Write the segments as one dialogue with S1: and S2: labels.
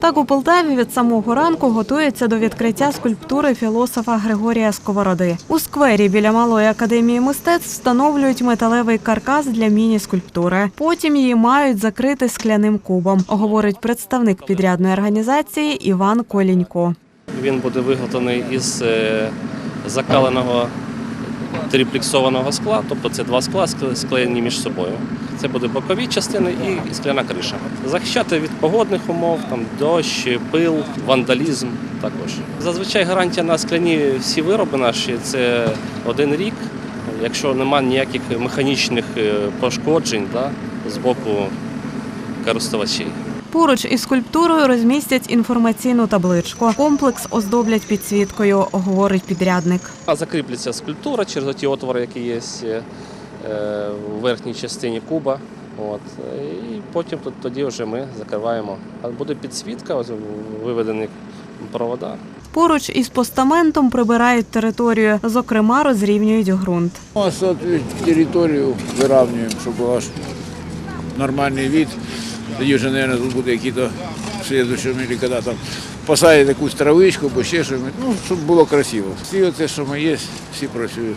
S1: Так у Полтаві від самого ранку готується до відкриття скульптури філософа Григорія Сковороди. У сквері біля малої академії мистецтв встановлюють металевий каркас для міні-скульптури. Потім її мають закрити скляним кубом, говорить представник підрядної організації Іван Колінько.
S2: Він буде виготовлений із е, закаленого тріпліксованого скла, тобто це два скла скле- склеєні між собою. Це буде бокові частини і скляна криша. Захищати від погодних умов, там дощ, пил, вандалізм також. Зазвичай гарантія на скляні всі вироби наші це один рік. Якщо немає ніяких механічних е, пошкоджень да, з боку користувачів.
S1: Поруч із скульптурою розмістять інформаційну табличку. Комплекс оздоблять підсвіткою, говорить підрядник.
S2: А закріпляться скульптура через ті отвори, які є е, в верхній частині куба. От. І потім тут- тоді вже ми закриваємо. А буде підсвітка, ось виведені провода.
S1: Поруч із постаментом прибирають територію, зокрема, розрівнюють ґрунт.
S3: Ну, а соответственно, территорию выравниваем, чтобы был нормальный вид. Тоді вже, мабуть, тут буде якісь в коли там посадять якусь травичку, або ще щось, ну, щоб було красиво. Всі оце, що ми є, всі працюють.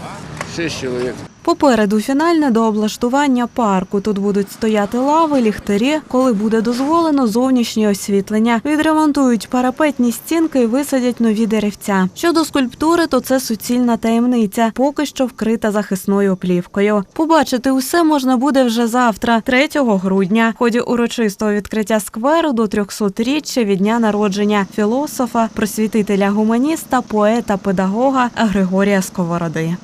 S3: Шість чоловік.
S1: Попереду фінальне до облаштування парку. Тут будуть стояти лави, ліхтарі. Коли буде дозволено зовнішнє освітлення. Відремонтують парапетні стінки і висадять нові деревця. Щодо скульптури, то це суцільна таємниця, поки що вкрита захисною плівкою. Побачити усе можна буде вже завтра, 3 грудня, в ході урочистого відкриття скверу до 300-річчя від дня народження філософа, просвітителя гуманіста, поета, педагога Григорія Сковороди.